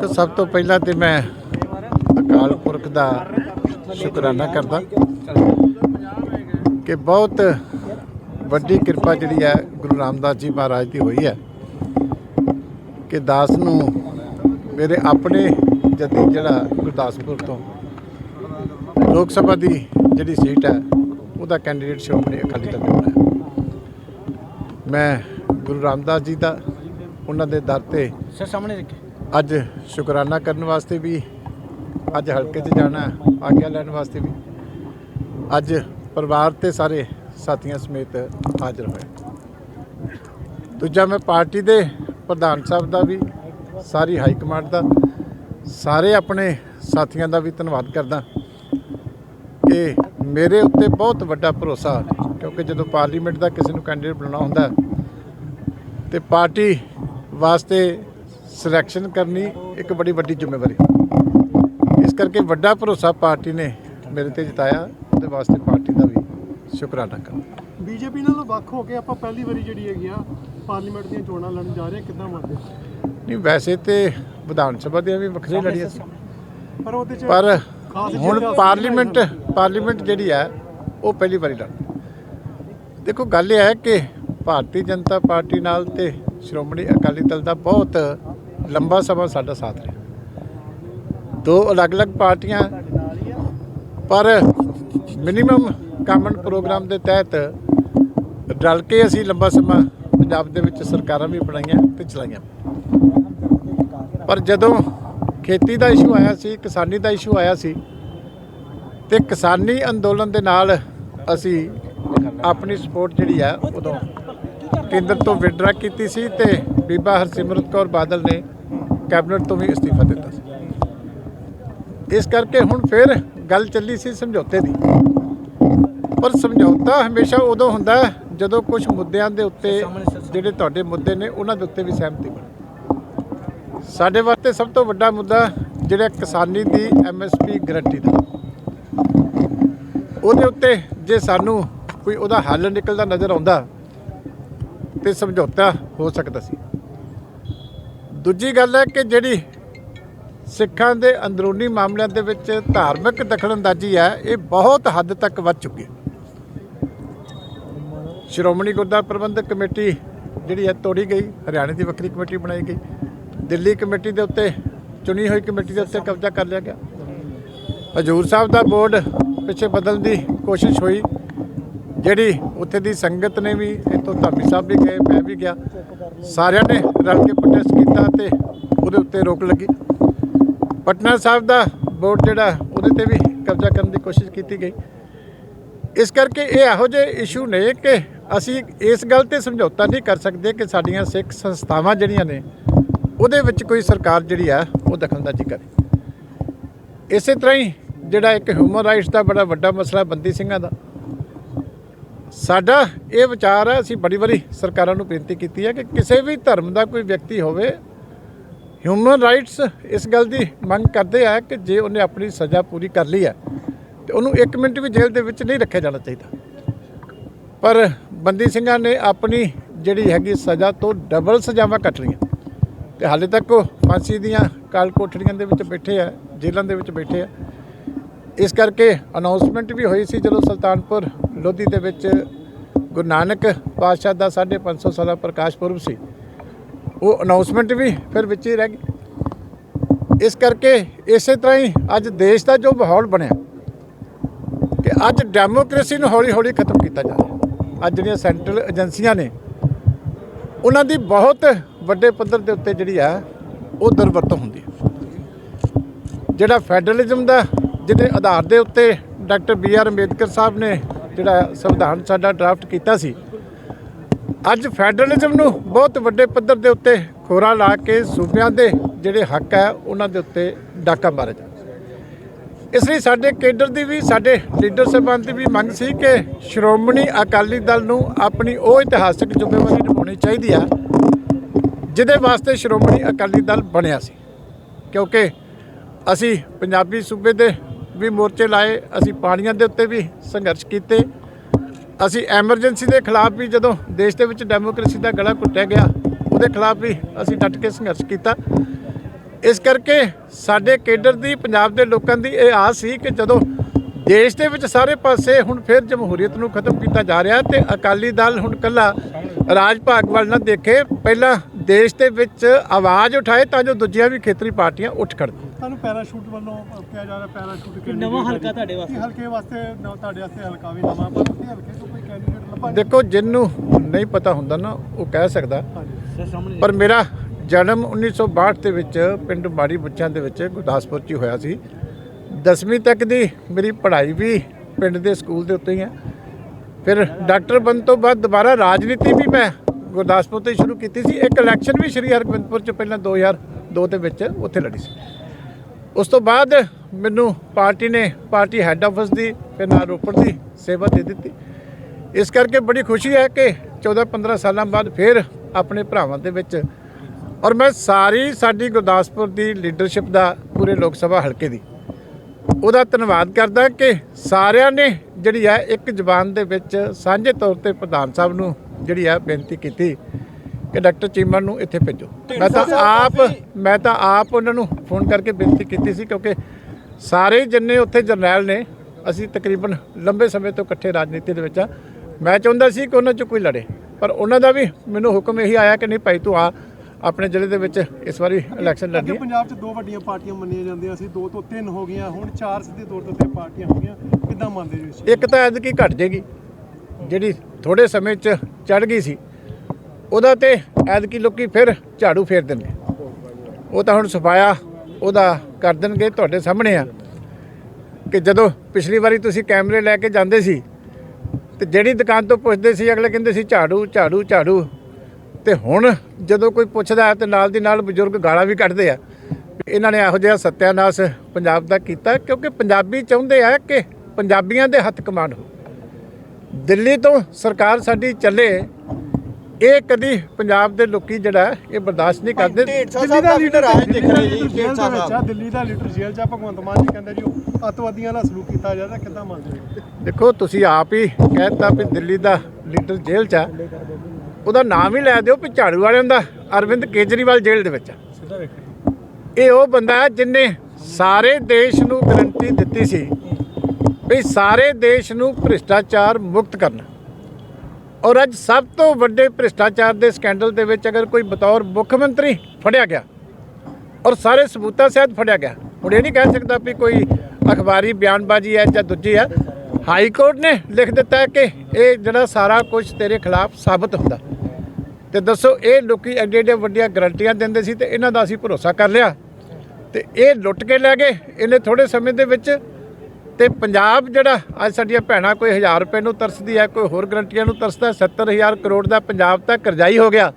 ਦੇਖੋ, ਸਭ ਤੋਂ ਪਹਿਲਾਂ ਤੇ ਮੈਂ ਅਕਾਲ ਪੁਰਖ ਦਾ ਸ਼ੁਕਰਾਨਾ ਕਰਦਾ ਕਿ ਬਹੁਤ ਵੱਡੀ ਕਿਰਪਾ ਜਿਹੜੀ ਹੈ ਗੁਰੂ ਰਾਮਦਾਸ ਜੀ ਮਹਾਰਾਜ ਦੀ ਹੋਈ ਹੈ ਕਿ ਦਾਸ ਨੂੰ ਮੇਰੇ ਆਪਣੇ ਜੱਦੀ ਜਿਹੜਾ ਗੁਰਦਾਸਪੁਰ ਤੋਂ ਲੋਕ ਸਭਾ ਦੀ ਜਿਹੜੀ ਸੀਟ ਹੈ, ਉਹਦਾ ਕੈਂਡੀਡੇਟ ਸ਼੍ਰੋਮਣੀ ਅਕਾਲੀ ਦਲ ਨੇ ਮੈਂ ਗੁਰੂ ਰਾਮਦਾਸ ਜੀ ਦਾ ਉਹਨਾਂ ਦੇ ਦਰ ਤੇ ਸਾਹਮਣੇ ਰੱਖੇ ਅੱਜ ਸ਼ੁਕਰਾਨਾ ਕਰਨ ਵਾਸਤੇ ਵੀ ਅੱਜ ਹਲਕੇ 'ਚ ਜਾਣਾ ਆਗਿਆ ਲੈਣ ਵਾਸਤੇ ਵੀ। ਅੱਜ ਪਰਿਵਾਰ ਤੇ ਸਾਰੇ ਸਾਥੀਆਂ ਸਮੇਤ ਹਾਜ਼ਰ ਹੋਏ। ਦੂਜਾ ਮੈਂ ਪਾਰਟੀ ਦੇ ਪ੍ਰਧਾਨ ਸਾਹਿਬ ਦਾ ਵੀ ਸਾਰੀ ਹਾਈ ਕਮਾਂਡ ਦਾ ਸਾਰੇ ਆਪਣੇ ਸਾਥੀਆਂ ਦਾ ਵੀ ਧੰਨਵਾਦ ਕਰਦਾ ਕਿ ਮੇਰੇ ਉੱਤੇ ਬਹੁਤ ਵੱਡਾ ਭਰੋਸਾ ਕਿਉਂਕਿ ਜਦੋਂ ਪਾਰਲੀਮੈਂਟ ਦਾ ਕਿਸੇ ਨੂੰ ਕੈਂਡੀਡੇਟ ਬਣਾਉਣਾ ਹੁੰਦਾ ਹੈ, ਤੇ ਪਾਰਟੀ ਵਾਸਤੇ ਸਿਲੈਕਸ਼ਨ ਕਰਨੀ ਇੱਕ ਬੜੀ ਵੱਡੀ ਜ਼ਿੰਮੇਵਾਰੀ ਇਸ ਕਰਕੇ ਵੱਡਾ ਭਰੋਸਾ ਪਾਰਟੀ ਨੇ ਮੇਰੇ ਤੇ ਜਤਾਇਆ ਉਹਦੇ ਵਾਸਤੇ ਪਾਰਟੀ ਦਾ ਵੀ ਸ਼ੁਕਰਾਨਾ ਕਰਦਾ ਬੀਜੇਪੀ ਨਾਲੋਂ ਵੱਖ ਹੋ ਕੇ ਆਪਾਂ ਪਹਿਲੀ ਵਾਰੀ ਜਿਹੜੀ ਹੈਗੀ ਆ ਪਾਰਲੀਮੈਂਟ ਦੀਆਂ ਚੋਣਾਂ ਲੜਨ ਜਾ ਰਹੇ ਕਿੱਦਾਂ ਮੰਨਦੇ? ਨਹੀਂ ਵੈਸੇ ਤੇ ਵਿਧਾਨ ਸਭਾ ਦੀਆਂ ਵੀ ਵੱਖਰੀ ਲੜੀਆਂ ਸੀ। ਪਰ ਉਹਦੇ ਚ ਪਰ ਹੁਣ ਪਾਰਲੀਮੈਂਟ ਪਾਰਲੀਮੈਂਟ ਜਿਹੜੀ ਹੈ ਉਹ ਪਹਿਲੀ ਵਾਰੀ ਲੜ ਦੇਖੋ ਗੱਲ ਇਹ ਹੈ ਕਿ ਭਾਰਤੀ ਜਨਤਾ ਪਾਰਟੀ ਨਾਲ ਤੇ ਸ਼੍ਰੋਮਣੀ ਅਕਾਲੀ ਦਲ ਦਾ ਬਹੁਤ ਲੰਬਾ ਸਮਾਂ ਸਾਡਾ ਸਾਥ ਰਿਹਾ। ਦੋ ਅਲੱਗ-ਅਲੱਗ ਪਾਰਟੀਆਂ, ਪਰ ਮਿਨੀਮਮ ਕਾਮਨ ਪ੍ਰੋਗਰਾਮ ਦੇ ਤਹਿਤ ਰਲ ਕੇ ਅਸੀਂ ਲੰਬਾ ਸਮਾਂ ਪੰਜਾਬ ਦੇ ਵਿੱਚ ਸਰਕਾਰਾਂ ਵੀ ਬਣਾਈਆਂ ਤੇ ਚਲਾਈਆਂ। ਪਰ ਜਦੋਂ ਖੇਤੀ ਦਾ ਇਸ਼ੂ ਆਇਆ ਸੀ, ਕਿਸਾਨੀ ਦਾ ਇਸ਼ੂ ਆਇਆ ਸੀ, ਤੇ ਕਿਸਾਨੀ ਅੰਦੋਲਨ ਦੇ ਨਾਲ ਅਸੀਂ ਆਪਣੀ ਸਪੋਰਟ ਜਿਹੜੀ ਆ, ਉਦੋਂ ਕੇਂਦਰ ਤੋਂ ਵਿਡਰਾ ਕੀਤੀ ਸੀ ਤੇ ਬੀਬਾ ਹਰਸਿਮਰਤ ਕੌਰ ਬਾਦਲ ਨੇ ਕੈਬਨਿਟ ਤੋਂ ਵੀ ਅਸਤੀਫਾ ਦਿੱਤਾ ਸੀ। ਇਸ ਕਰਕੇ ਹੁਣ ਫਿਰ ਗੱਲ ਚੱਲੀ ਸੀ ਸਮਝੌਤੇ ਦੀ। ਪਰ ਸਮਝੌਤਾ ਹਮੇਸ਼ਾ ਉਦੋਂ ਹੁੰਦਾ ਜਦੋਂ ਕੁਝ ਮੁੱਦਿਆਂ ਦੇ ਉੱਤੇ ਜਿਹੜੇ ਤੁਹਾਡੇ ਮੁੱਦੇ ਨੇ ਉਹਨਾਂ ਦੇ ਉੱਤੇ ਵੀ ਸਹਿਮਤੀ ਬਣੇ। ਸਾਡੇ ਵਾਸਤੇ ਸਭ ਤੋਂ ਵੱਡਾ ਮੁੱਦਾ ਜਿਹੜਾ ਕਿਸਾਨੀ ਦੀ ਐਮਐਸਪੀ ਗਰੰਟੀ ਦਾ। ਉਹਦੇ ਉੱਤੇ ਜੇ ਸਾਨੂੰ ਕੋਈ ਉਹਦਾ ਹੱਲ ਨਿਕਲਦਾ, ਨਜ਼ਰ ਆਉਂਦਾ, ਤੇ ਸਮਝੌਤਾ ਹੋ ਸਕਦਾ ਸੀ। ਦੂਜੀ ਗੱਲ ਹੈ ਕਿ ਜਿਹੜੀ ਸਿੱਖਾਂ ਦੇ ਅੰਦਰੂਨੀ ਮਾਮਲਿਆਂ ਦੇ ਵਿੱਚ ਧਾਰਮਿਕ ਦਖਲਅੰਦਾਜ਼ੀ ਹੈ, ਇਹ ਬਹੁਤ ਹੱਦ ਤੱਕ ਵੱਧ ਚੁੱਕੀ ਹੈ। ਸ਼੍ਰੋਮਣੀ ਗੁਰਦੁਆਰਾ ਪ੍ਰਬੰਧਕ ਕਮੇਟੀ ਜਿਹੜੀ ਹੈ ਤੋੜੀ ਗਈ, ਹਰਿਆਣੇ ਦੀ ਵੱਖਰੀ ਕਮੇਟੀ ਬਣਾਈ ਗਈ। ਦਿੱਲੀ ਕਮੇਟੀ ਦੇ ਉੱਤੇ, ਚੁਣੀ ਹੋਈ ਕਮੇਟੀ ਦੇ ਉੱਤੇ ਕਬਜ਼ਾ ਕਰ ਲਿਆ ਗਿਆ। ਹਜੂਰ ਸਾਹਿਬ ਦਾ ਬੋਰਡ ਪਿੱਛੇ ਬਦਲਣ ਦੀ ਕੋਸ਼ਿਸ਼ ਹੋਈ। ਜਿਹੜੀ ਉੱਥੇ ਦੀ ਸੰਗਤ ਨੇ ਵੀ, ਇੱਥੋਂ ਧਾਮੀ ਸਾਹਿਬ ਵੀ ਗਏ, ਮੈਂ ਵੀ ਗਿਆ। ਸਾਰਿਆਂ ਨੇ ਰਲ ਕੇ ਪ੍ਰੋਟੈਸਟ ਕੀਤਾ ਤੇ ਉਹਦੇ ਉੱਤੇ ਰੋਕ ਲੱਗੀ। ਪਟਨਾ ਸਾਹਿਬ ਦਾ ਬੋਰਡ ਜਿਹੜਾ, ਉਹਦੇ ਤੇ ਵੀ ਕਬਜ਼ਾ ਕਰਨ ਦੀ ਕੋਸ਼ਿਸ਼ ਕੀਤੀ ਗਈ। ਇਸ ਕਰਕੇ ਇਹ ਇਹੋ ਜਿਹੇ ਇਸ਼ੂ ਨੇ ਕਿ ਅਸੀਂ ਇਸ ਗੱਲ ਤੇ ਸਮਝੌਤਾ ਨਹੀਂ ਕਰ ਸਕਦੇ ਕਿ ਸਾਡੀਆਂ ਸਿੱਖ ਸੰਸਥਾਵਾਂ ਜਿਹੜੀਆਂ ਨੇ, ਉਹਦੇ ਵਿੱਚ ਕੋਈ ਸਰਕਾਰ ਜਿਹੜੀ ਆ, ਉਹ ਦਖਲਅੰਦਾਜ਼ੀ ਕਰੇ। ਇਸੇ ਤਰ੍ਹਾਂ ਹੀ ਜਿਹੜਾ ਇੱਕ ਹਿਊਮਨ ਰਾਈਟਸ ਦਾ ਬੜਾ ਵੱਡਾ ਮਸਲਾ ਬੰਦੀ ਸਿੰਘਾਂ ਦਾ ਸਾਡਾ ਇਹ ਵਿਚਾਰ ਹੈ, ਅਸੀਂ ਬੜੀ ਵਾਰੀ ਸਰਕਾਰਾਂ ਨੂੰ ਬੇਨਤੀ ਕੀਤੀ ਹੈ ਕਿ ਕਿਸੇ ਵੀ ਧਰਮ ਦਾ ਕੋਈ ਵਿਅਕਤੀ ਹੋਵੇ ਹਿਊਮਨ ਰਾਈਟਸ ਇਸ ਗੱਲ ਦੀ ਮੰਗ ਕਰਦੇ ਆ ਕਿ ਜੇ ਉਹਨੇ ਆਪਣੀ ਸਜ਼ਾ ਪੂਰੀ ਕਰ ਲਈ ਹੈ, ਤੇ ਉਹਨੂੰ 1 ਮਿੰਟ ਵੀ ਜੇਲ੍ਹ ਦੇ ਵਿੱਚ ਨਹੀਂ ਰੱਖਿਆ ਜਾਣਾ ਚਾਹੀਦਾ। ਪਰ ਬੰਦੀ ਸਿੰਘਾਂ ਨੇ ਆਪਣੀ ਜਿਹੜੀ ਹੈਗੀ ਸਜ਼ਾ ਤੋਂ ਡਬਲ ਸਜ਼ਾਵਾਂ ਕੱਟ ਲਈਆਂ। ਤੇ ਹਾਲੇ ਤੱਕ ਉਹ ਫਾਂਸੀ ਦੀਆਂ ਕਾਲ ਕੋਠੜੀਆਂ ਦੇ ਵਿੱਚ ਬੈਠੇ ਆ, ਜੇਲ੍ਹਾਂ ਦੇ ਵਿੱਚ ਬੈਠੇ ਆ। ਇਸ ਕਰਕੇ ਅਨਾਉਂਸਮੈਂਟ ਵੀ ਹੋਈ ਸੀ ਜਦੋਂ ਸੁਲਤਾਨਪੁਰ ਲੋਧੀ ਦੇ ਵਿੱਚ ਗੁਰੂ ਨਾਨਕ ਪਾਤਸ਼ਾਹ ਦਾ 550 ਸਾਲਾ ਪ੍ਰਕਾਸ਼ ਪੁਰਬ ਸੀ। ਉਹ ਅਨਾਉਂਸਮੈਂਟ ਵੀ ਫਿਰ ਵਿੱਚ ਹੀ ਰਹਿ ਗਈ। ਇਸ ਕਰਕੇ ਇਸੇ ਤਰ੍ਹਾਂ ਹੀ ਅੱਜ ਦੇਸ਼ ਦਾ ਜੋ ਮਾਹੌਲ ਬਣਿਆ, ਕਿ ਅੱਜ ਡੈਮੋਕ੍ਰੇਸੀ ਨੂੰ ਹੌਲੀ-ਹੌਲੀ ਖਤਮ ਕੀਤਾ ਜਾ ਰਿਹਾ। ਅੱਜ ਜਿਹੜੀਆਂ ਸੈਂਟਰਲ ਏਜੰਸੀਆਂ ਨੇ, ਉਹਨਾਂ ਦੀ ਬਹੁਤ ਵੱਡੇ ਪੱਧਰ ਦੇ ਉੱਤੇ ਜਿਹੜੀ ਆ, ਉਹ ਦੁਰਵਰਤੋਂ ਹੁੰਦੀ ਹੈ। ਜਿਹੜਾ ਫੈਡਰਲਿਜ਼ਮ ਦਾ, ਜਿਹਦੇ ਆਧਾਰ ਦੇ ਉੱਤੇ doctor B R Ambedkar Sahib ਨੇ ਜਿਹੜਾ ਸੰਵਿਧਾਨ ਸਾਡਾ ਡਰਾਫਟ ਕੀਤਾ ਸੀ। ਅੱਜ ਫੈਡਰਲਿਜ਼ਮ ਨੂੰ ਬਹੁਤ ਵੱਡੇ ਪੱਧਰ ਦੇ ਉੱਤੇ ਖੋਰਾ ਲਾ ਕੇ ਸੂਬਿਆਂ ਦੇ ਜਿਹੜੇ ਹੱਕ ਹੈ, ਉਹਨਾਂ ਦੇ ਉੱਤੇ ਡਾਕਾ ਮਾਰਿਆ ਜਾ ਇਸ ਲਈ ਸਾਡੇ ਕੇਡਰ ਦੀ ਵੀ, ਸਾਡੇ ਲੀਡਰ ਸਾਹਿਬਾਨ ਦੀ ਵੀ ਮੰਗ ਸੀ ਕਿ ਸ਼੍ਰੋਮਣੀ ਅਕਾਲੀ ਦਲ ਨੂੰ ਆਪਣੀ ਉਹ ਇਤਿਹਾਸਕ ਜ਼ਿੰਮੇਵਾਰੀ ਨਿਭਾਉਣੀ ਚਾਹੀਦੀ ਆ, ਜਿਹਦੇ ਵਾਸਤੇ ਸ਼੍ਰੋਮਣੀ ਅਕਾਲੀ ਦਲ ਬਣਿਆ ਸੀ। ਕਿਉਂਕਿ ਅਸੀਂ ਪੰਜਾਬੀ ਸੂਬੇ ਦੇ ਵੀ ਮੋਰਚੇ ਲਾਏ, ਅਸੀਂ ਪਾਣੀਆਂ ਦੇ ਉੱਤੇ ਵੀ ਸੰਘਰਸ਼ ਕੀਤੇ। ਅਸੀਂ ਐਮਰਜੈਂਸੀ ਦੇ ਖਿਲਾਫ ਵੀ ਜਦੋਂ ਦੇਸ਼ ਦੇ ਵਿੱਚ ਡੈਮੋਕ੍ਰੇਸੀ ਦਾ ਗਲਾ ਘੁੱਟਿਆ ਗਿਆ, ਉਹਦੇ ਖਿਲਾਫ ਵੀ ਅਸੀਂ ਡਟ ਕੇ ਸੰਘਰਸ਼ ਕੀਤਾ। ਇਸ ਕਰਕੇ ਸਾਡੇ ਕੇਡਰ ਦੀ, ਪੰਜਾਬ ਦੇ ਲੋਕਾਂ ਦੀ ਇਹ ਆਸ ਸੀ ਕਿ ਜਦੋਂ ਦੇਸ਼ ਦੇ ਵਿੱਚ ਸਾਰੇ ਪਾਸੇ ਹੁਣ ਫਿਰ ਜਮਹੂਰੀਅਤ ਨੂੰ ਖਤਮ ਕੀਤਾ ਜਾ ਰਿਹਾ ਤੇ ਅਕਾਲੀ ਦਲ ਹੁਣ ਕੱਲਾ ਰਾਜ ਭਾਗ ਵੱਲ ਨਾ ਦੇਖੇ, ਪਹਿਲਾਂ ਦੇਸ਼ ਦੇ ਵਿੱਚ ਆਵਾਜ਼ ਉਠਾਏ ਤਾਂ ਜੋ ਦੂਜੀਆਂ ਵੀ ਖੇਤਰੀ ਪਾਰਟੀਆਂ ਉੱਠ ਖੜਨ। ਤੁਹਾਨੂੰ ਪੈਰਾਸ਼ੂਟ ਵੱਲੋਂ ਕਿਹਾ ਜਾ ਰਿਹਾ ਪੈਰਾਸ਼ੂਟ ਕਿ ਨਵਾਂ ਹਲਕਾ ਤੁਹਾਡੇ ਵਾਸਤੇ। ਹਲਕੇ ਵਾਸਤੇ ਨਵਾਂ ਤੁਹਾਡੇ ਵਾਸਤੇ ਹਲਕਾ ਵੀ ਨਵਾਂ ਪਰ ਉੱਥੇ ਹਲਕੇ ਤੋਂ ਕੋਈ ਕੈਂਡੀਡੇਟ ਲੱਭਾ ਦੇਖੋ ਜਿੰਨੂੰ ਨਹੀਂ ਪਤਾ ਹੁੰਦਾ ਨਾ ਉਹ ਕਹਿ ਸਕਦਾ। ਹਾਂਜੀ। ਪਰ ਮੇਰਾ ਜਨਮ 1962 ਦੇ ਵਿੱਚ ਪਿੰਡ ਮਾੜੀ ਬੱਚਿਆਂ ਦੇ ਵਿੱਚ ਗੁਰਦਾਸਪੁਰ 'ਚ ਹੀ ਹੋਇਆ ਸੀ। 10ਵੀਂ ਤੱਕ ਦੀ ਮੇਰੀ ਪੜ੍ਹਾਈ ਵੀ ਪਿੰਡ ਦੇ ਸਕੂਲ ਦੇ ਉੱਤੇ ਹੀ ਹੈ। ਫਿਰ ਡਾਕਟਰ ਬਣਨ ਤੋਂ ਬਾਅਦ ਦੁਬਾਰਾ ਰਾਜਨੀਤੀ ਵੀ ਮੈਂ ਗੁਰਦਾਸਪੁਰ ਤੋਂ ਹੀ ਸ਼ੁਰੂ ਕੀਤੀ ਸੀ। ਇੱਕ ਇਲੈਕਸ਼ਨ ਵੀ ਸ਼੍ਰੀ ਹਰਗੋਬਿੰਦਪੁਰ 'ਚ ਪਹਿਲਾਂ 2002 ਦੇ ਵਿੱਚ ਉੱਥੇ ਲੜੀ ਸੀ। ਉਸ ਤੋਂ ਬਾਅਦ ਮੈਨੂੰ ਪਾਰਟੀ ਨੇ, ਪਾਰਟੀ ਹੈੱਡ ਆਫਿਸ ਦੀ ਫਿਰ ਨਾਲ ਰੋਪੜ ਦੀ ਸੇਵਾ ਦੇ ਦਿੱਤੀ। ਇਸ ਕਰਕੇ ਬੜੀ ਖੁਸ਼ੀ ਹੈ ਕਿ 14-15 ਸਾਲਾਂ ਬਾਅਦ ਫਿਰ ਆਪਣੇ ਭਰਾਵਾਂ ਦੇ ਵਿੱਚ ਔਰ ਮੈਂ ਸਾਰੀ ਸਾਡੀ ਗੁਰਦਾਸਪੁਰ ਦੀ ਲੀਡਰਸ਼ਿਪ ਦਾ ਪੂਰੇ ਲੋਕ ਸਭਾ ਹਲਕੇ ਦੀ ਉਹਦਾ ਧੰਨਵਾਦ ਕਰਦਾ ਕਿ ਸਾਰਿਆਂ ਨੇ ਜਿਹੜੀ ਹੈ ਇੱਕ ਜ਼ਬਾਨ ਦੇ ਵਿੱਚ ਸਾਂਝੇ ਤੌਰ ਤੇ ਪ੍ਰਧਾਨ ਸਾਹਿਬ ਨੂੰ ਜਿਹੜੀ ਹੈ ਬੇਨਤੀ ਕੀਤੀ। ਕਿ ਡਾਕਟਰ ਚੀਮਾ ਨੂੰ ਇੱਥੇ ਭੇਜੋ। ਮੈਂ ਤਾਂ ਆਪ ਮੈਂ ਤਾਂ ਆਪ ਉਹਨਾਂ ਨੂੰ ਫੋਨ ਕਰਕੇ ਬੇਨਤੀ ਕੀਤੀ ਸੀ ਕਿਉਂਕਿ ਸਾਰੇ ਜਿੰਨੇ ਉੱਥੇ ਜਰਨੈਲ ਨੇ ਅਸੀਂ ਤਕਰੀਬਨ ਲੰਬੇ ਸਮੇਂ ਤੋਂ ਇਕੱਠੇ ਰਾਜਨੀਤੀ ਦੇ ਵਿੱਚ ਆ। ਮੈਂ ਚਾਹੁੰਦਾ ਸੀ ਕਿ ਉਹਨਾਂ 'ਚ ਕੋਈ ਲੜੇ ਪਰ ਉਹਨਾਂ ਦਾ ਵੀ ਮੈਨੂੰ ਹੁਕਮ ਇਹੀ ਆਇਆ ਕਿ ਨਹੀਂ ਭਾਈ ਤੂੰ ਆ ਆਪਣੇ ਜ਼ਿਲ੍ਹੇ ਦੇ ਵਿੱਚ ਇਸ ਵਾਰੀ ਇਲੈਕਸ਼ਨ ਲੜਨੀ ਹੈ। ਪੰਜਾਬ 'ਚ ਦੋ ਵੱਡੀਆਂ ਪਾਰਟੀਆਂ ਮੰਨੀਆਂ ਜਾਂਦੀਆਂ ਸੀ ਦੋ ਤੋਂ ਤਿੰਨ ਹੋ ਗਈਆਂ ਹੁਣ ਚਾਰ ਸਿੱਧੇ ਤੌਰ ਤੇ ਤਿੰਨ ਪਾਰਟੀਆਂ ਹੋ ਗਈਆਂ। ਕਿੱਦਾਂ ਮੰਨਦੇ ਜੀ ਇੱਕ ਤਾਂ ਐਤਕੀ ਘਟ ਜੇਗੀ ਜਿਹੜੀ ਥੋੜੇ ਸਮੇਂ 'ਚ ਚੜ ਗਈ ਸੀ। ਉਹਦਾ ਤੇ ਐਤਕੀ ਲੋਕੀ ਫਿਰ ਝਾੜੂ ਫੇਰ ਦਿੰਦੇ ਉਹ ਤਾਂ ਹੁਣ ਸਫਾਇਆ ਉਹਦਾ ਕਰ ਦੇਣਗੇ, ਤੁਹਾਡੇ ਸਾਹਮਣੇ ਆ। ਕਿ ਜਦੋਂ ਪਿਛਲੀ ਵਾਰੀ ਤੁਸੀਂ ਕੈਮਰੇ ਲੈ ਕੇ ਜਾਂਦੇ ਸੀ, ਤੇ ਜਿਹੜੀ ਦੁਕਾਨ ਤੋਂ ਪੁੱਛਦੇ ਸੀ, ਅਗਲੇ ਕਹਿੰਦੇ ਸੀ, ਝਾੜੂ ਝਾੜੂ ਝਾੜੂ। ਤੇ ਹੁਣ ਜਦੋਂ ਕੋਈ ਪੁੱਛਦਾ ਹੈ, ਤੇ ਨਾਲ ਦੀ ਨਾਲ ਬਜ਼ੁਰਗ ਗਾਲਾਂ ਵੀ ਕੱਢਦੇ ਆ। ਇਹਨਾਂ ਨੇ ਇਹੋ ਜਿਹਾ ਸੱਤਿਆਨਾਸ਼ ਪੰਜਾਬ ਦਾ ਕੀਤਾ, ਕਿਉਂਕਿ ਪੰਜਾਬੀ ਚਾਹੁੰਦੇ ਆ ਕਿ ਪੰਜਾਬੀਆਂ ਦੇ ਹੱਥ ਕਮਾਂਡ ਹੋ। ਦਿੱਲੀ ਤੋਂ ਸਰਕਾਰ ਸਾਡੀ ਚੱਲੇ ਇਹ ਕਦੀ ਪੰਜਾਬ ਦੇ ਲੋਕੀ ਜਿਹੜਾ ਇਹ ਬਰਦਾਸ਼ਤ ਨਹੀਂ ਕਰਦੇ। ਦਿੱਲੀ ਦਾ ਲੀਡਰ ਰਾਜ ਦਿਖ ਰਿਹਾ ਜੀ ਜੇਲ੍ਹ ਦੇ ਵਿੱਚ ਆ ਦਿੱਲੀ ਦਾ ਲੀਡਰ ਜੇਲ੍ਹ 'ਚ ਆ ਭਗਵੰਤ ਮਾਨ ਜੀ ਕਹਿੰਦਾ ਜੀ ਉਹ ਅੱਤਵਾਦੀਆਂ ਨਾਲ ਸਲੂਕ ਕੀਤਾ ਜਾ ਰਿਹਾ ਕਿੱਦਾਂ ਮੰਨਦੇ ਜੀ ਦੇਖੋ ਤੁਸੀਂ ਆਪ ਹੀ ਕਹਿਤਾ ਵੀ ਦਿੱਲੀ ਦਾ ਲੀਡਰ ਜੇਲ੍ਹ 'ਚ ਆ। ਉਹਦਾ ਨਾਮ ਹੀ ਲੈ ਦਿਓ ਵੀ ਝਾੜੂ ਵਾਲਿਆਂ ਦਾ ਅਰਵਿੰਦ ਕੇਜਰੀਵਾਲ ਜੇਲ੍ਹ ਦੇ ਵਿੱਚ ਇਹ ਉਹ ਬੰਦਾ ਹੈ ਜਿਨੇ ਸਾਰੇ ਦੇਸ਼ ਨੂੰ ਗਰੰਟੀ ਦਿੱਤੀ ਸੀ ਵੀ ਸਾਰੇ ਦੇਸ਼ ਨੂੰ ਭ੍ਰਿਸ਼ਟਾਚਾਰ ਮੁਕਤ ਕਰਨਾ। ਔਰ ਅੱਜ ਸਭ ਤੋਂ ਵੱਡੇ ਭ੍ਰਿਸ਼ਟਾਚਾਰ ਦੇ ਸਕੈਂਡਲ ਦੇ ਵਿੱਚ ਅਗਰ ਕੋਈ ਬਤੌਰ ਮੁੱਖ ਮੰਤਰੀ ਫੜਿਆ ਗਿਆ ਔਰ ਸਾਰੇ ਸਬੂਤਾਂ ਸਹਿਤ ਫੜਿਆ ਗਿਆ, ਹੁਣ ਇਹ ਨਹੀਂ ਕਹਿ ਸਕਦਾ ਵੀ ਕੋਈ ਅਖਬਾਰੀ ਬਿਆਨਬਾਜ਼ੀ ਹੈ ਜਾਂ ਦੂਜੀ ਹੈ। ਹਾਈ ਕੋਰਟ ਨੇ ਲਿਖ ਦਿੱਤਾ ਕਿ ਇਹ ਜਿਹੜਾ ਸਾਰਾ ਕੁਝ ਤੇਰੇ ਖਿਲਾਫ ਸਾਬਤ ਹੁੰਦਾ। ਤੇ ਦੱਸੋ, ਇਹ ਲੋਕੀ ਐਡੇ ਐਡੇ ਵੱਡੀਆਂ ਗਰੰਟੀਆਂ ਦਿੰਦੇ ਸੀ ਤੇ ਇਹਨਾਂ ਦਾ ਅਸੀਂ ਭਰੋਸਾ ਕਰ ਲਿਆ। ਤੇ ਇਹ ਲੁੱਟ ਕੇ ਲੈ ਗਏ। ਇਹਨੇ ਥੋੜੇ ਸਮੇਂ ਦੇ ਵਿੱਚ ਤੇ ਪੰਜਾਬ ਜਿਹੜਾ ਅੱਜ ਸਾਡੀਆਂ ਭੈਣਾਂ ਕੋਈ 1000 ਰੁਪਏ ਨੂੰ ਤਰਸਦੀ ਹੈ ਕੋਈ ਹੋਰ ਗਰੰਟੀਆਂ ਨੂੰ ਤਰਸਦਾ 70000 ਕਰੋੜ ਦਾ ਪੰਜਾਬ ਤੱਕ ਕਰਜ਼ਾਈ ਹੋ ਗਿਆ।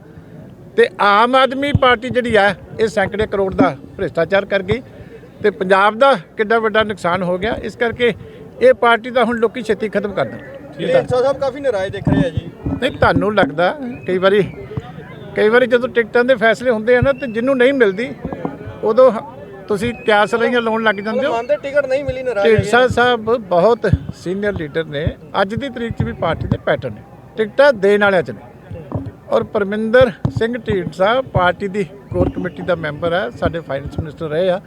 ਤੇ ਆਮ ਆਦਮੀ ਪਾਰਟੀ ਜਿਹੜੀ ਹੈ ਇਹ ਸੈਂਕੜੇ ਕਰੋੜ ਦਾ ਭ੍ਰਿਸ਼ਟਾਚਾਰ ਕਰ ਗਈ ਤੇ ਪੰਜਾਬ ਦਾ ਕਿੰਨਾ ਵੱਡਾ ਨੁਕਸਾਨ ਹੋ ਗਿਆ। ਇਸ ਕਰਕੇ ਇਹ ਪਾਰਟੀ ਦਾ ਹੁਣ ਲੋਕੀ ਛੇਤੀ ਖਤਮ ਕਰ ਦੇਣ। ਢੀਂਡਸਾ ਸਾਹਿਬ ਕਾਫੀ ਨਾਰਾਜ਼ ਦਿਖ ਰਹੇ ਆ ਜੀ। ਨਹੀਂ ਤੁਹਾਨੂੰ ਲੱਗਦਾ ਕਈ ਵਾਰੀ ਕਈ ਵਾਰੀ ਜਦੋਂ ਟਿਕਟਾਂ ਦੇ ਫੈਸਲੇ ਹੁੰਦੇ ਆ ਨਾ ਤੇ ਜਿਹਨੂੰ ਨਹੀਂ ਮਿਲਦੀ ਉਦੋਂ ਤੁਸੀਂ ਕਿਆਸ ਰਹੀਆਂ ਲਾਉਣ ਲੱਗ ਜਾਂਦੇ ਹੋ? ਮੰਨਦੇ ਟਿਕਟ ਨਹੀਂ ਮਿਲੀ ਨਾਰਾਜ਼ ਢੀਂਡਸਾ ਸਾਹਿਬ ਬਹੁਤ ਸੀਨੀਅਰ ਲੀਡਰ ਨੇ। ਅੱਜ ਦੀ ਤਰੀਕ 'ਚ ਵੀ ਪਾਰਟੀ ਦੇ ਪੈਟਰਨ ਨੇ। ਟਿਕਟਾਂ ਦੇਣ ਵਾਲਿਆਂ 'ਚ ਨੇ। ਔਰ ਪਰਮਿੰਦਰ ਸਿੰਘ ਢੀਂਡਸਾ ਪਾਰਟੀ ਦੀ ਕੋਰ ਕਮੇਟੀ ਦਾ ਮੈਂਬਰ ਹੈ ਸਾਡੇ ਫਾਈਨੈਂਸ ਮਿਨਿਸਟਰ ਰਹੇ ਆ।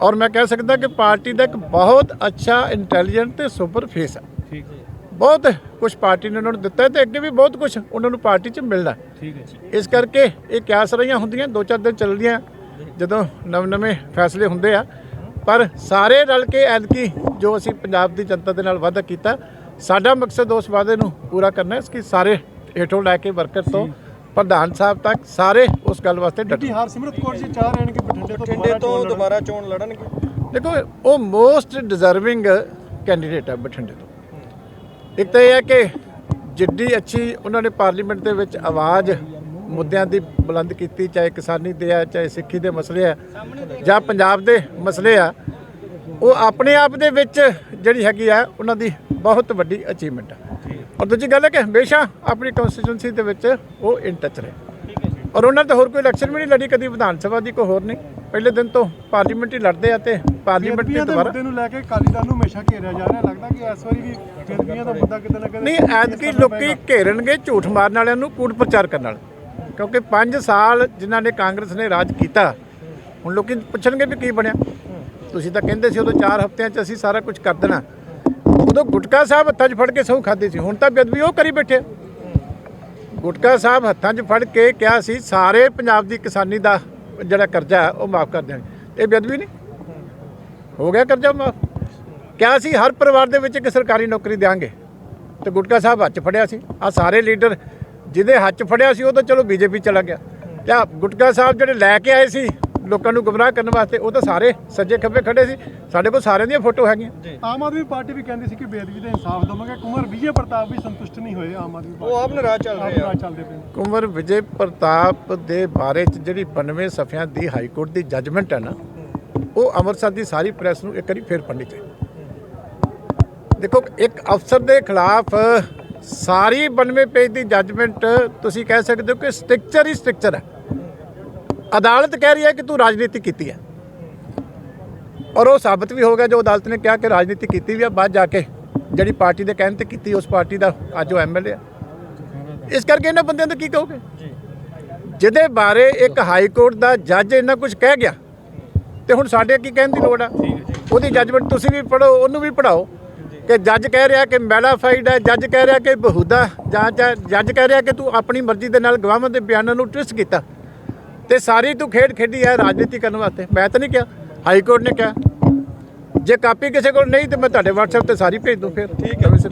ਔਰ ਮੈਂ ਕਹਿ ਸਕਦਾ ਕਿ ਪਾਰਟੀ ਦਾ ਇੱਕ ਬਹੁਤ ਅੱਛਾ ਇੰਟੈਲੀਜੈਂਟ ਤੇ ਸੁਪਰ ਫੇਸ ਹੈ ਠੀਕ ਹੈ। ਬਹੁਤ ਕੁਝ ਪਾਰਟੀ ਨੇ ਉਹਨਾਂ ਨੂੰ ਦਿੱਤਾ ਤੇ ਅੱਗੇ ਵੀ ਬਹੁਤ ਕੁਝ ਉਹਨਾਂ ਨੂੰ ਪਾਰਟੀ 'ਚ ਮਿਲਣਾ। ਹੈ। ਠੀਕ ਹੈ ਜੀ। ਇਸ ਕਰਕੇ ਇਹ ਕਿਆਸ ਰਹੀਆਂ ਹੁੰਦੀਆਂ ਦੋ ਚਾਰ ਦਿਨ ਚੱਲਦੀਆਂ। ਜਦੋਂ ਨਵੇਂ-ਨਵੇਂ ਫੈਸਲੇ ਹੁੰਦੇ ਆ ਪਰ ਸਾਰੇ ਰਲ ਕੇ ਐਤਕੀ ਜੋ ਅਸੀਂ ਪੰਜਾਬ ਦੀ ਜਨਤਾ ਦੇ ਨਾਲ ਵਾਅਦਾ ਕੀਤਾ ਸਾਡਾ ਮਕਸਦ ਉਸ ਵਾਅਦੇ ਨੂੰ ਪੂਰਾ ਕਰਨਾ ਹੈ ਇਸ ਕਿ ਸਾਰੇ ਹੇਠੋਂ ਲੈ ਕੇ ਵਰਕਰ ਤੋਂ ਪ੍ਰਧਾਨ ਸਾਹਿਬ ਤੱਕ ਸਾਰੇ ਉਸ ਗੱਲ ਵਾਸਤੇ ਡਟੇ ਹਰਸਿਮਰਤ ਕੌਰ ਜੀ ਚਾਹ ਰਹੇ ਨੇ ਕਿ ਬਠਿੰਡੇ ਤੋਂ। ਦੁਬਾਰਾ ਚੋਣ ਲੜਨਗੇ। ਦੇਖੋ ਉਹ ਮੋਸਟ ਡਿਜ਼ਰਵਿੰਗ ਕੈਂਡੀਡੇਟ ਹੈ ਬਠਿੰਡੇ ਤੋਂ। ਇੱਕ ਤਾਂ ਇਹ ਹੈ ਕਿ ਜਿੱਡੀ ਅੱਛੀ ਉਹਨਾਂ ਨੇ ਪਾਰਲੀਮੈਂਟ ਦੇ ਵਿੱਚ ਆਵਾਜ਼ ਮੁੱਦਿਆਂ ਦੀ ਬੁਲੰਦ ਕੀਤੀ ਚਾਹੇ ਕਿਸਾਨੀ ਦੇ ਆ ਚਾਹੇ ਸਿੱਖੀ ਦੇ ਮਸਲੇ ਆ ਜਾਂ ਪੰਜਾਬ ਦੇ ਮਸਲੇ ਆ ਉਹ ਆਪਣੇ ਆਪ ਦੇ ਵਿੱਚ ਜਿਹੜੀ ਹੈਗੀ ਆ ਉਹਨਾਂ ਦੀ ਬਹੁਤ ਵੱਡੀ ਅਚੀਵਮੈਂਟ ਆ। ਔਰ ਦੂਜੀ ਗੱਲ ਹੈ ਕਿ ਹਮੇਸ਼ਾ ਆਪਣੀ ਕਨਸਟੀਟਿਊਂਸੀ ਦੇ ਵਿੱਚ ਉਹ ਇਨ ਟੱਚ ਰਹੇ। ਔਰ ਉਹਨਾਂ ਤਾਂ ਹੋਰ ਕੋਈ ਇਲੈਕਸ਼ਨ ਵੀ ਨਹੀਂ ਲੜੀ ਕਦੀ ਵਿਧਾਨ ਸਭਾ ਦੀ ਕੋਈ ਹੋਰ ਨਹੀਂ। ਪਹਿਲੇ ਦਿਨ ਤੋਂ ਪਾਰਲੀਮੈਂਟ ਹੀ ਲੜਦੇ ਆ ਤੇ ਪਾਰਲੀਮੈਂਟ ਦੀ ਦੁਬਾਰਾ ਮੁੱਦੇ ਨੂੰ ਲੈ ਕੇ ਅਕਾਲੀ ਦਲ ਨੂੰ ਹਮੇਸ਼ਾ ਘੇਰਿਆ ਜਾ ਰਿਹਾ। ਲੱਗਦਾ ਕਿ ਇਸ ਵਾਰੀ ਵੀ ਬੇਅਦਬੀਆਂ ਦਾ ਮੁੱਦਾ ਕਿਤੇ ਨਾ ਕਿਤੇ ਨਹੀਂ ਐਤਕੀ ਲੋਕੀ ਘੇਰਨਗੇ ਝੂਠ ਮਾਰਨ ਵਾਲਿਆਂ ਨੂੰ ਕੂੜ ਪ੍ਰਚਾਰ ਕਰਨ ਵਾਲੇ ਕਿਉਂਕਿ 5 ਸਾਲ ਜਿਨ੍ਹਾਂ ਨੇ ਕਾਂਗਰਸ ਨੇ ਰਾਜ ਕੀਤਾ, ਹੁਣ ਲੋਕੀ ਪੁੱਛਣਗੇ ਵੀ ਕੀ ਬਣਿਆ। ਤੁਸੀਂ ਤਾਂ ਕਹਿੰਦੇ ਸੀ ਉਦੋਂ 4 ਹਫ਼ਤਿਆਂ 'ਚ ਅਸੀਂ ਸਾਰਾ ਕੁਝ ਕਰ ਦੇਣਾ। ਉਦੋਂ ਗੁਟਕਾ ਸਾਹਿਬ ਹੱਥਾਂ 'ਚ ਫੜ ਕੇ ਸਹੁੰ ਖਾਦੀ ਸੀ, ਹੁਣ ਤਾਂ ਬੇਅਦਬੀ ਉਹ ਕਰੀ ਬੈਠੇ ਗੁਟਕਾ ਸਾਹਿਬ ਹੱਥਾਂ 'ਚ ਫੜ ਕੇ ਕਿਹਾ ਸੀ, ਸਾਰੇ ਪੰਜਾਬ ਦੀ ਕਿਸਾਨੀ ਦਾ ਜਿਹੜਾ ਕਰਜ਼ਾ ਉਹ ਮਾਫ ਕਰ ਦੇਣਗੇ ਇਹ ਬੇਅਦਬੀ ਨਹੀਂ? ਹੋ ਗਿਆ ਕਰਜ਼ਾ ਮਾਫ? ਕਿਹਾ ਸੀ, ਹਰ ਪਰਿਵਾਰ ਦੇ ਵਿੱਚ ਇੱਕ ਸਰਕਾਰੀ ਨੌਕਰੀ ਦਿਆਂਗੇ। ਤੇ ਗੁਟਕਾ ਸਾਹਿਬ ਹੱਥ 'ਚ ਫੜਿਆ ਸੀ ਆ ਸਾਰੇ ਲੀਡਰ ਜਿਹਦੇ ਹੱਥ ਫੜਿਆ ਸੀ ਉਹ ਤਾਂ ਚਲੋ ਬੀਜੇਪੀ ਚਲਾ ਗਿਆ। ਆਹ ਗੁਟਕਾ ਸਾਹਿਬ ਜਿਹੜੇ ਲੈ ਕੇ ਆਏ ਸੀ ਲੋਕਾਂ ਨੂੰ ਗੁੰਮਰਾਹ ਕਰਨ ਵਾਸਤੇ ਉਹ ਤਾਂ ਸਾਰੇ ਸੱਜੇ ਖੱਬੇ ਖੜੇ ਸੀ। ਸਾਡੇ ਕੋਲ ਸਾਰਿਆਂ ਦੀਆਂ ਫੋਟੋ ਹੈਗੀਆਂ। ਆਮ ਆਦਮੀ ਪਾਰਟੀ ਵੀ ਕਹਿੰਦੀ ਸੀ ਕਿ ਬੇਦਗੀ ਦਾ ਇਨਸਾਫ ਦਵਾਂਗੇ। ਕੁਮਰ ਵਿਜੇ ਪ੍ਰਤਾਪ ਵੀ ਸੰਤੁਸ਼ਟ ਨਹੀਂ ਹੋਏ ਆਮ ਆਦਮੀ ਪਾਰਟੀ ਉਹ ਆਪ ਨਾਰਾਜ਼ ਚੱਲ ਰਹੇ ਆ। ਚੱਲਦੇ ਪਏ। ਕੁੰਵਰ ਵਿਜੇ ਪ੍ਰਤਾਪ ਦੇ ਬਾਰੇ ਚ ਜਿਹੜੀ 92 ਸਫ਼ਿਆਂ ਦੀ ਹਾਈ ਕੋਰਟ ਦੀ ਜੱਜਮੈਂਟ ਹੈ ਨਾ ਉਹ ਅੰਮ੍ਰਿਤਸਰ ਦੀ ਸਾਰੀ ਪ੍ਰੈਸ ਨੂੰ ਇੱਕ ਵਾਰੀ ਫੇਰ ਪੜ੍ਹਨੀ ਚਾਹੀਦੀ ਦੇਖੋ ਇੱਕ ਅਫਸਰ ਦੇ ਖਿਲਾਫ ਸਾਰੀ 92 ਪੇਜ ਦੀ ਜੱਜਮੈਂਟ ਤੁਸੀਂ ਕਹਿ ਸਕਦੇ ਹੋ ਕਿ ਸਟ੍ਰਕਚਰ ਹੀ ਸਟ੍ਰਕਚਰ ਹੈ। ਅਦਾਲਤ ਕਹਿ ਰਹੀ ਹੈ ਕਿ ਤੂੰ ਰਾਜਨੀਤੀ ਕੀਤੀ ਹੈ। ਔਰ ਉਹ ਸਾਬਤ ਵੀ ਹੋ ਗਿਆ ਜੋ ਅਦਾਲਤ ਨੇ ਕਿਹਾ ਕਿ ਰਾਜਨੀਤੀ ਕੀਤੀ ਵੀ ਆ ਬਾਅਦ ਜਾ ਕੇ ਜਿਹੜੀ ਪਾਰਟੀ ਦੇ ਕਹਿਣ ਤੇ ਕੀਤੀ ਉਸ ਪਾਰਟੀ ਦਾ ਅੱਜ ਉਹ ਐਮਐਲਏ ਆ ਇਸ ਕਰਕੇ ਇਹਨਾਂ ਬੰਦਿਆਂ ਦਾ ਕੀ ਕਹੋਗੇ? ਜਿਹਦੇ ਬਾਰੇ ਇੱਕ ਹਾਈ ਕੋਰਟ ਦਾ ਜੱਜ ਇੰਨਾ ਕੁਝ ਕਹਿ ਗਿਆ ਤੇ ਹੁਣ ਸਾਡੇ ਕੀ ਕਹਿਣ ਦੀ ਲੋੜ ਆ। ਉਹਦੀ ਜੱਜਮੈਂਟ ਤੁਸੀਂ ਵੀ ਪੜੋ ਉਹਨੂੰ ਵੀ ਪੜਾਓ ਕਿ ਜੱਜ ਕਹਿ ਰਿਹਾ ਕਿ ਮੈਲਾਫਾਈਡ ਹੈ ਜੱਜ ਕਹਿ ਰਿਹਾ ਕਿ ਬਹੂਦਾ ਜਾਂਚ ਹੈ ਜੱਜ ਕਹਿ ਰਿਹਾ ਕਿ ਤੂੰ ਆਪਣੀ ਮਰਜ਼ੀ ਦੇ ਨਾਲ ਗਵਾਹਾਂ ਦੇ ਬਿਆਨਾਂ ਨੂੰ ਟਵਿਸਟ ਕੀਤਾ। ਤੇ ਸਾਰੀ ਤੂੰ ਖੇਡ ਖੇਡੀ ਹੈ ਰਾਜਨੀਤੀ ਕਰਨ ਵਾਸਤੇ। ਮੈਂ ਤਾਂ ਨਹੀਂ ਕਿਹਾ ਹਾਈ ਕੋਰਟ ਨੇ ਕਿਹਾ। ਜੇ ਕਾਪੀ ਕਿਸੇ ਕੋਲ ਨਹੀਂ ਤੇ ਮੈਂ ਤੁਹਾਡੇ WhatsApp ਤੇ ਸਾਰੀ ਭੇਜ ਦੂੰ ਫਿਰ। ਠੀਕ ਹੈ।